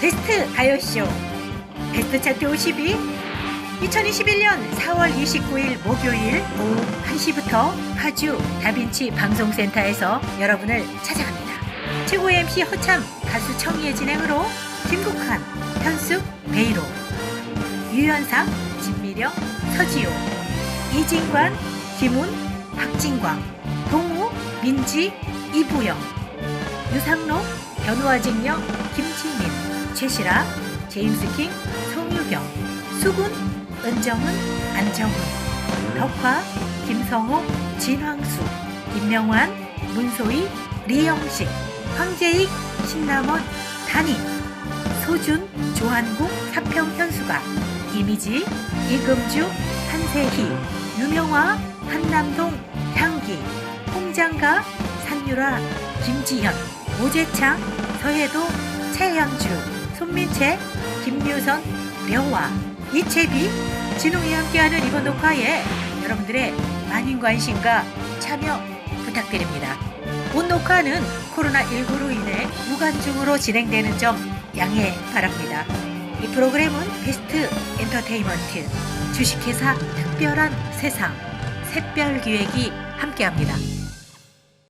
베스트 가요쇼 베스트 차트 50위 2021년 4월 29일 목요일 오후 1시부터 파주 다빈치 방송센터에서 여러분을 찾아갑니다. 최고 MC 허참 가수 청희의 진행으로 김국환, 현숙, 베이로 유연상, 진미령, 서지호 이진관, 김훈, 박진광 동우, 민지, 이부영 유상록, 변호아직령, 김치민, 최시라, 제임스 킹, 송유경, 수군, 은정은, 안정훈, 덕화, 김성호, 진황수, 김명환, 문소희, 리영식, 황재익, 신남원, 단임, 소준, 조한국, 사평 현수가, 이미지, 이금주, 한세희, 유명화, 한남동, 향기, 홍장가, 산유라, 김지현, 오재창, 서해도, 최양주, 손민채, 김유선, 려화, 이채비, 진웅이 함께하는 이번 녹화에 여러분들의 많은 관심과 참여 부탁드립니다. 본 녹화는 코로나19로 인해 무관중으로 진행되는 점 양해 바랍니다. 이 프로그램은 베스트 엔터테인먼트, 주식회사 특별한 세상, 샛별기획이 함께합니다.